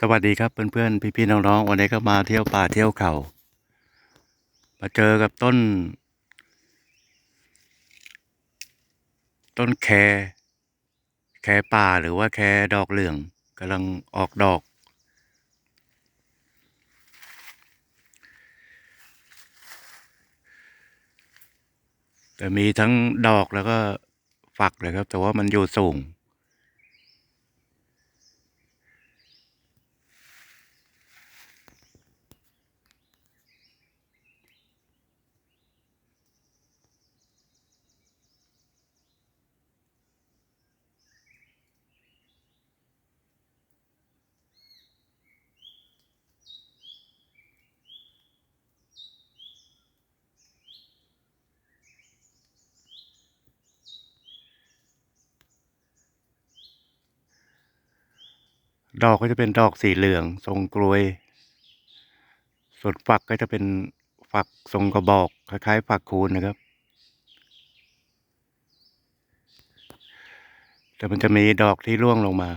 สวัสดีครับเพื่อนๆพี่ๆน้องๆวันนี้ก็มาเที่ยวป่าเที่ยวเขามาเจอกับต้น ต้นแคแคป่าหรือว่าแคดอกเหลืองกำลังออกดอก แต่มีทั้งดอกแล้วก็ฝักเลยครับ แต่ว่ามันอยู่สูง ดอกก็จะเป็นดอกสีเหลือง ทรงกลวย ส่วนฝักก็จะเป็นฝักทรงกระบอก คล้ายๆฝักคูณนะครับ แต่มันจะมีดอกที่ร่วงลงมา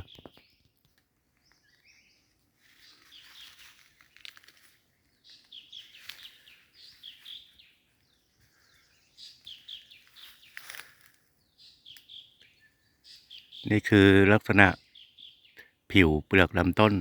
นี่คือลักษณะ ผิวเปลือกลำต้น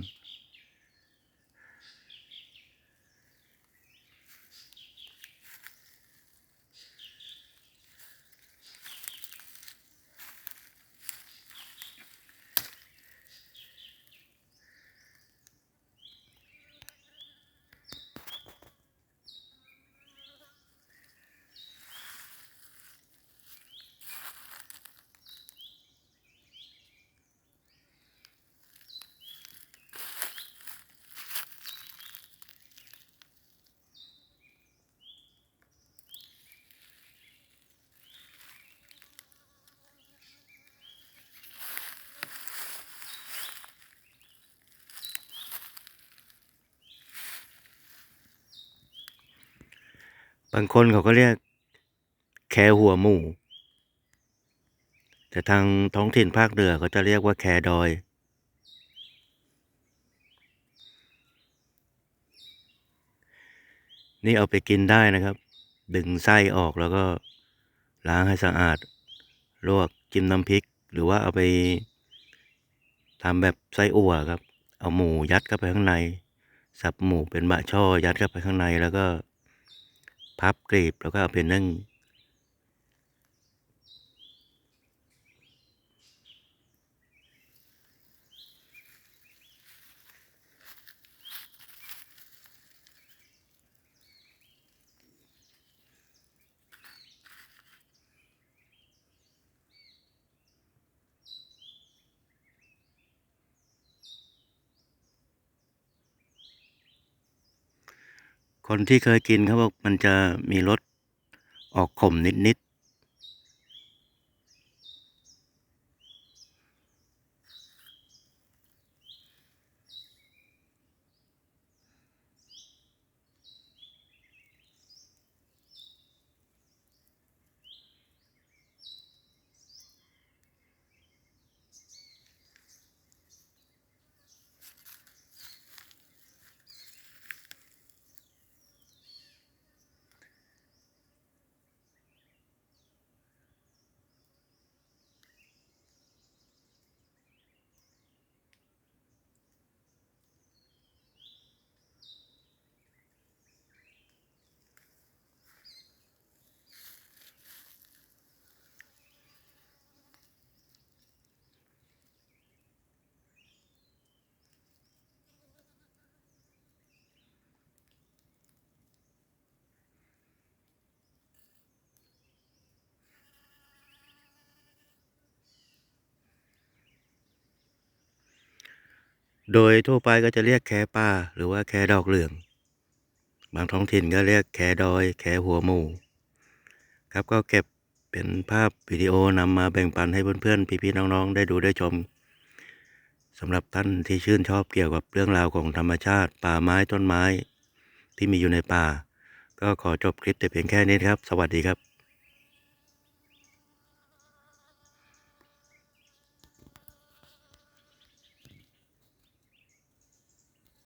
บางคนเขาก็เรียกแคหัวหมู แต่ทางท้องถิ่นภาคเหนือเขาจะเรียกว่าแคดอย นี่เอาไปกินได้นะครับ ดึงไส้ออกแล้วก็ล้างให้สะอาด ลวกจิ้มน้ำพริก หรือว่าเอาไปทำแบบไส้อั่วครับ เอาหมูยัดเข้าไปข้างใน สับหมูเป็นบะช่อยัดเข้าไปข้างในแล้วก็ พับกรีบแล้วก็เอาไปนึ่ง คนที่เคยกินเขาบอกมันจะมีรสออกขมนิด โดยทั่วไปก็จะเรียกแคป่าหรือว่าแคดอกเหลือง บางท้องถิ่นก็เรียกแคดอย แคหัวหมูครับก็เก็บเป็นภาพวิดีโอนำมาแบ่งปันให้เพื่อนๆ พี่ๆน้องๆ ได้ดูได้ชมสำหรับท่านที่ชื่นชอบเกี่ยวกับเรื่องราวของธรรมชาติ ป่าไม้ต้นไม้ ที่มีอยู่ในป่า ก็ขอจบคลิปแต่เพียงแค่นี้ครับ สวัสดีครับ